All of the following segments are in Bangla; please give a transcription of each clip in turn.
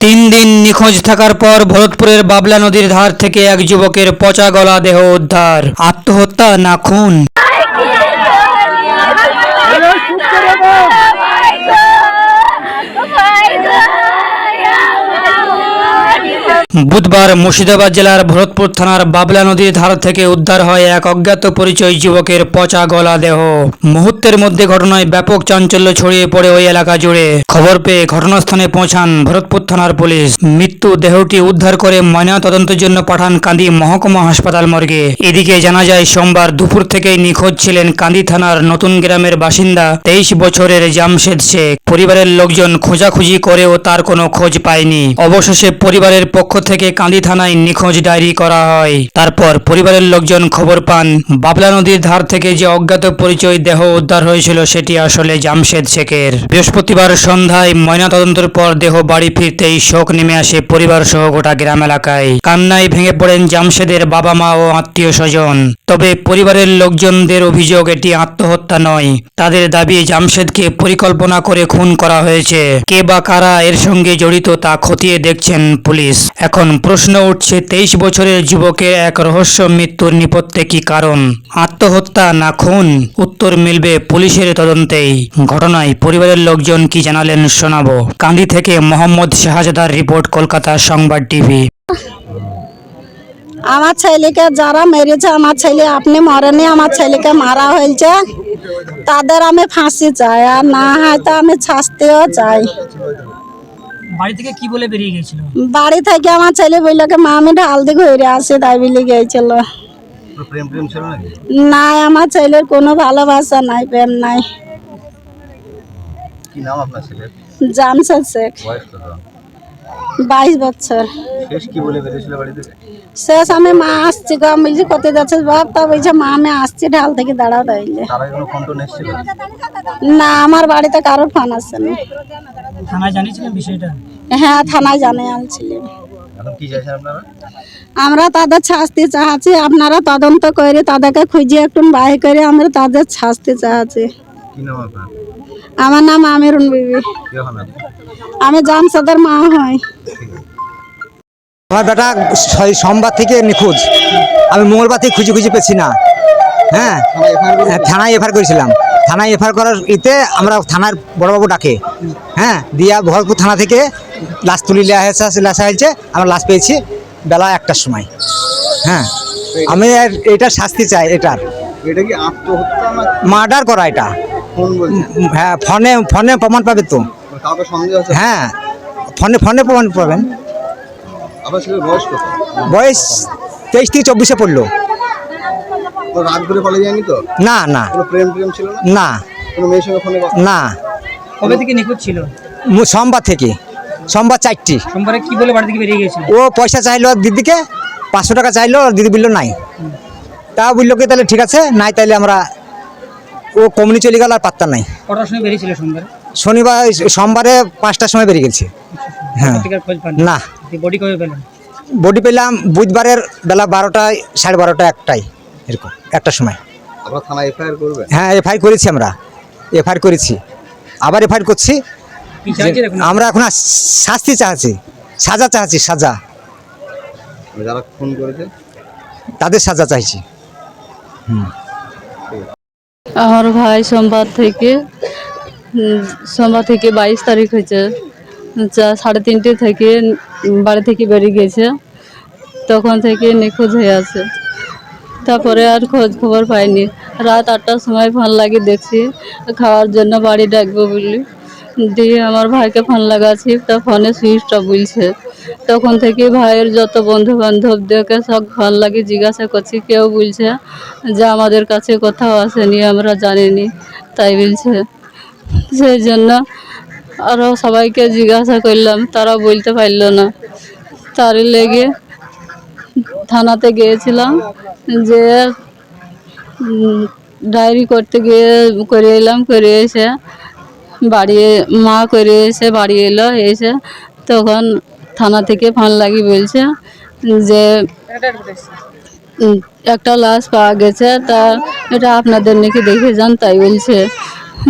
তিন দিন নিখোঁজ থাকার পর ভরতপুরের বাবলা নদীর ধার থেকে এক যুবকের পচা গলা দেহ উদ্ধার। আত্মহত্যা না খুন? বুধবার মুর্শিদাবাদ জেলার ভরতপুর থানার বাবলা নদীর ধার থেকে উদ্ধার হয় এক অজ্ঞাত পরিচয় যুবকের পচা গলা দেহ। মুহূর্তের মধ্যে ঘটনায় ব্যাপক চাঞ্চল্য ছড়িয়ে পড়ে ওই এলাকা জুড়ে। খবর পেয়ে ঘটনাস্থানে পৌঁছান ভরতপুর থানার পুলিশ। মৃত্যু দেহটি উদ্ধার করে ময়না তদন্তের জন্য পাঠান কান্দি মহকুমা হাসপাতাল মর্গে। এদিকে জানা যায়, সোমবার দুপুর থেকেই নিখোঁজ ছিলেন কান্দি থানার নতুন গ্রামের বাসিন্দা তেইশ বছরের জামশেদ শেখ। পরিবারের লোকজন খোঁজাখুঁজি করেও তার কোনো খোঁজ পায়নি। অবশেষে পরিবারের পক্ষ থেকে কান্দি থানায় নিখোঁজ ডায়েরি করা হয়। তারপর পরিবারের লোকজন খবর পান, বাবলা নদীর ধার থেকে যে অজ্ঞাত পরিচয় দেহ উদ্ধার হয়েছিল সেটি আসলে জামশেদ শেখের। বৃহস্পতিবার সন্ধ্যায় ময়নাতদন্তের পর দেহ বাড়ি ফিরতেই শোক নেমে আসে পরিবার সহ গোটা গ্রাম এলাকায়। কান্নায় ভেঙে পড়েন জামশেদের বাবা মা ও আত্মীয় স্বজন। তবে পরিবারের লোকজনদের অভিযোগ এটি আত্মহত্যা নয়। তাদের দাবি জামশেদকে পরিকল্পনা করে খুন করা হয়েছে। কে বা কারা এর সঙ্গে জড়িত তা খতিয়ে দেখছেন পুলিশ। এখন প্রশ্ন উঠছে, তেইশ বছরের যুবকের এক রহস্য মৃত্যুর নিপত্তে কি কারণ? আত্মহত্যা না খুন? উত্তর মিলবে পুলিশের তদন্তেই। ঘটনায় পরিবারের লোকজন কি জানালেন শোনাবো। কান্দি থেকে মোহাম্মদ শাহজাদার রিপোর্ট, কলকাতা সংবাদ টিভি। আমার ছেলেকে যারা মেরেছে, আমার ছেলে আপনি মরেনি, আমার ছেলেকে মারা হয়েছে। তাদের আমি ফাঁসি চাই, আর না হয় তো আমি শাস্তিও চাই। বাড়ি থেকে কি বলে বেরিয়ে গেছিল বাড়ি থেকে আমার ছেলে বলল মা আমি ঢাল দিয়ে ঘুরে আসি তাই বলে গিয়েছিল। নাই আমার ছেলের কোনো ভালোবাসা নাই প্রেম নাই। কি নাম আপনার ছেলের? জামশেদ শেখ। বাইশ বছর। শেষ আমি মা আসছি গো আমি বলছি কোথায় যাচ্ছে? বাপ তা বলছে মা আমি আসছি ঢাল থেকে দাঁড়াও তাইলে। না আমার বাড়িতে কারোর ফোন আসেনি। থানায় জানিয়েছিলেন বিষয়টা? হ্যাঁ থানায় জানে আনছিলেন এখন কি চাইছেন আপনারা? আমরা তাদের শাস্তি চাচ্ছি আপনারা তদন্ত করে তাদেরকে খুঁজে একটু বাই করে আমরা তাদের শাস্তি চাচ্ছি কি নাম আপনার? আমার নাম আমিরুন বিবি। কি হন আপনি আমি জামসাদের মা হই। আমার বেটা ছয়- সোমবার থেকে নিখোঁজ। আমি মঙ্গলবার থেকে খুঁজে খুঁজে পেয়েছি না। হ্যাঁ হ্যাঁ, থানায় এফআইআর করেছিলাম। থানায় এফআইআর করার ইতে আমরা থানার বড়বাবু ডাকে। হ্যাঁ দিয়া ভরতপুর থানা থেকে লাশ তুলি নেওয়া হয়েছে হয়েছে আমরা লাশ পেয়েছি বেলা একটার সময়। হ্যাঁ আমি এটার শাস্তি চাই এটার। এটা কি আত্মহত্যা মার্ডার করা এটা। হ্যাঁ ফোনে ফোনে প্রমাণ পাবে তো। কাউকে সন্দেহ আছে? হ্যাঁ ফোনে ফোনে প্রমাণ পাবেন। বয়স তেইশ থেকে চব্বিশে পড়ল। রাত করে পালিয়ে যায়নি তো? না না। প্রেম প্রেম ছিল না? না। কোনো মেয়ের সঙ্গে ফোনে না। কবে থেকে নিখোঁজ ছিল? সোমবার থেকে। সোমবার চারটি। সোমবারে কি বলে বাড়ি থেকে বেরিয়ে গেছিল ও পয়সা চাইলো দিদিকে পাঁচশো টাকা চাইলো দিদি বলল নাই। তা বলল কি তাহলে ঠিক আছে নাই তাহলে আমরা ও কমনি চলে গেল আর পাত্তা নাই। কটার সময় বেরিয়েছিল সোমবারে? শনিবার সোমবারে পাঁচটার সময় বেরিয়ে গেছে। হ্যাঁ। না। বডি কবে পেলেন? বডি পেলাম বুধবারের বেলা বারোটায় সাড়ে বারোটা একটাই এরকম একটা সময়। হ্যাঁ এফআইআর করেছি আমরা। এফআইআর করেছি। আবার এফআইআর করছি। আমরা এখন শাস্তি চাচ্ছি সাজা চাচ্ছি সাজা। যারা ফোন করেছে? তাদের সাজা চাইছি। আমার ভাই সোমবার থেকে সোমবার থেকে বাইশ তারিখ হয়েছে। যা সাড়ে তিনটে থেকে বাড়ি থেকে বেরিয়ে গেছে। তখন থেকে নিখোঁজ হয়ে আছে। তারপরে আর খোঁজ খবর পাইনি। রাত আটটার সময় ফোন লাগিয়ে দেখছি খাওয়ার জন্য বাড়ি ডাকবো বলি। দিয়ে আমার ভাইকে ফোন লাগাচ্ছি, তা ফোনে সুইচটা বলছে তখন থেকে ভাইয়ের যত বন্ধু বান্ধব দেখে সব ফোন লাগিয়ে জিজ্ঞাসা করছি, কেউ বলছে যে আমাদের কাছে কোথাও আসেনি, আমরা জানিনি, তাই বলছে। সেই জন্য আরও সবাইকে জিজ্ঞাসা করলাম, তারা বলতে পারল না। তার লেগে থানাতে গিয়েছিলাম, যে ডায়েরি করতে গিয়ে করে এলাম করে এসে বাড়ি মা করে এসে বাড়ি এলো, এসে তখন থানা থেকে ফোন লাগি বলছে যে একটা লাশ পাওয়া গেছে, তা এটা আপনাদের নাকি দেখে যান, তাই বলছে।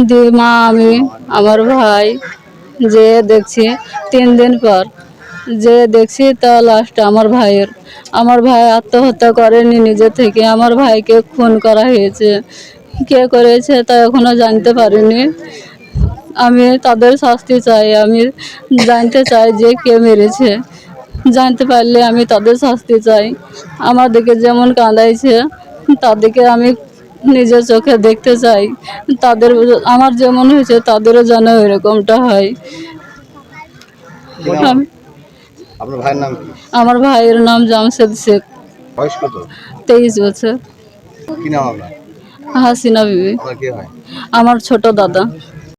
দিয়ে মা, আমি আমার ভাই যে দেখছি, তিন দিন পর যে দেখছি, তা লাশটা আমার ভাইয়ের। আমার ভাই আত্মহত্যা করেনি, নিজে থেকে আমার ভাইকে খুন করা হয়েছে। কে করেছে তা এখনও জানতে পারিনি। আমি তাদের শাস্তি চাই আমি জানতে চাই যে কে মেরেছে। জানতে পারলে আমি তাদের শাস্তি চাই। আমাদেরকে যেমন কাঁদাইছে তাদেরকে আমি নিজের চোখে দেখতে চাই। তাদের আমার যেমন হয়েছে তাদেরও যেন এরকমটা হয়। আমার ভাইয়ের নাম জামশেদ শেখ। তেইশ বছর। হাসিনা বিবি। আমার ছোট দাদা।